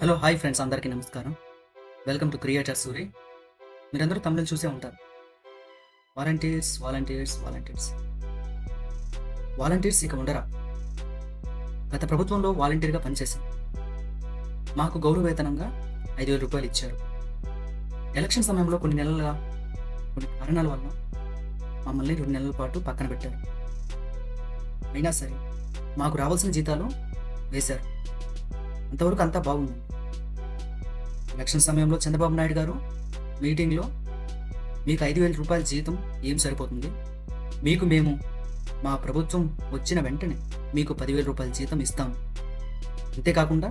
Hello hi friends అందరికీ నమస్కారం. Welcome to creator Suri మీరందరూ తమిళ చూసే ఉంటారు. వాలంటీర్స్ వాలంటీర్స్ వాలంటీర్స్ వాలంటీర్స్ ఇక ఉండరా? గత ప్రభుత్వంలో వాలంటీర్గా పనిచేశాను మాకు గౌరవ వేతనంగా ఐదు వేల రూపాయలు ఇచ్చారు. ఎలక్షన్ సమయంలో కొన్ని నెలలుగా కొన్ని కారణాల వల్ల మమ్మల్ని రెండు నెలల పాటు పక్కన పెట్టారు. అయినా సరే మాకు రావాల్సిన జీతాలు వేశారు. అంతవరకు అంతా బాగుంది. ఎలక్షన్ సమయంలో చంద్రబాబు నాయుడు గారు మీటింగ్లో మీకు ఐదు వేల రూపాయల జీతం ఏం సరిపోతుంది? మీకు మేము మా ప్రభుత్వం వచ్చిన వెంటనే మీకు పదివేల రూపాయల జీతం ఇస్తాము అంతేకాకుండా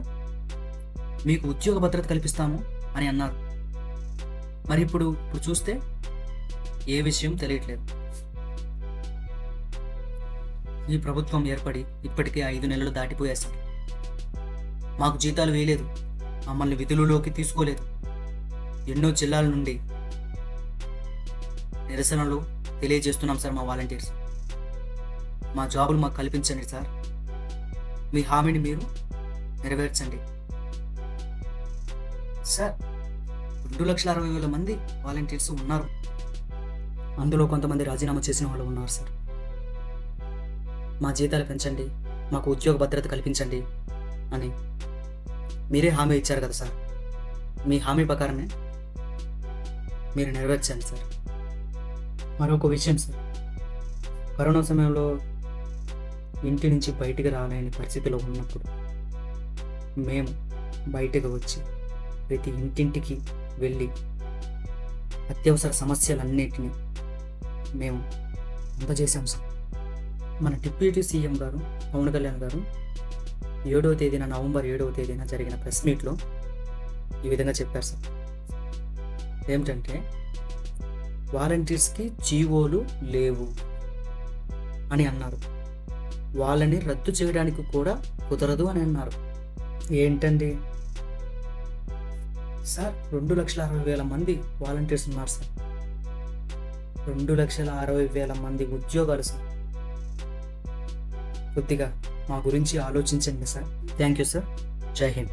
మీకు ఉద్యోగ భద్రత కల్పిస్తాము అని అన్నారు. మరి ఇప్పుడు ఇప్పుడు చూస్తే ఏ విషయం తెలియట్లేదు. ఈ ప్రభుత్వం ఏర్పడి ఇప్పటికే ఐదు నెలలు దాటిపోయేసరికి మాకు జీతాలు వేయలేదు. మమ్మల్ని విధులలోకి తీసుకోలేదు. ఎన్నో జిల్లాల నుండి నిరసనలు తెలియజేస్తున్నాం సార్ మా వాలంటీర్స్. మా జాబులు మాకు కల్పించండి సార్. మీ హామీని మీరు నెరవేర్చండి. సార్ రెండు లక్షల అరవై వేల మంది వాలంటీర్స్ ఉన్నారు. అందులో కొంతమంది రాజీనామా చేసిన వాళ్ళు ఉన్నారు సార్. మా జీతాలు పెంచండి మాకు ఉద్యోగ భద్రత కల్పించండి అని మీరే హామీ ఇచ్చారు కదా సార్. మీ హామీ ప్రకారమే మీరు నెరవేర్చండి సార్. మరొక విషయం సార్. కరోనా సమయంలో ఇంటి నుంచి బయటికి రాలేని పరిస్థితిలో ఉన్నప్పుడు మేము బయటకు వచ్చి ప్రతి ఇంటింటికి వెళ్ళి అత్యవసర సమస్యలన్నిటినీ మేము అందజేశాం సార్. మన డిప్యూటీ సీఎం గారు పవన్ కళ్యాణ్ గారు ఏడవ తేదీన నవంబర్ ఏడవ తేదీన జరిగిన ప్రెస్ మీట్లో ఈ విధంగా చెప్పారు సార్. ఏమిటంటే వాలంటీర్స్కి జీవోలు లేవు అని అన్నారు. వాళ్ళని రద్దు చేయడానికి కూడా కుదరదు అని అన్నారు. ఏంటండి? సార్ రెండు లక్షల అరవై వేల మంది వాలంటీర్స్ ఉన్నారు సార్. రెండు లక్షల అరవై వేల మంది ఉద్యోగాలు సార్. కొద్దిగా మా గురించి ఆలోచించండి సార్. Thank you sir. జై హింద్.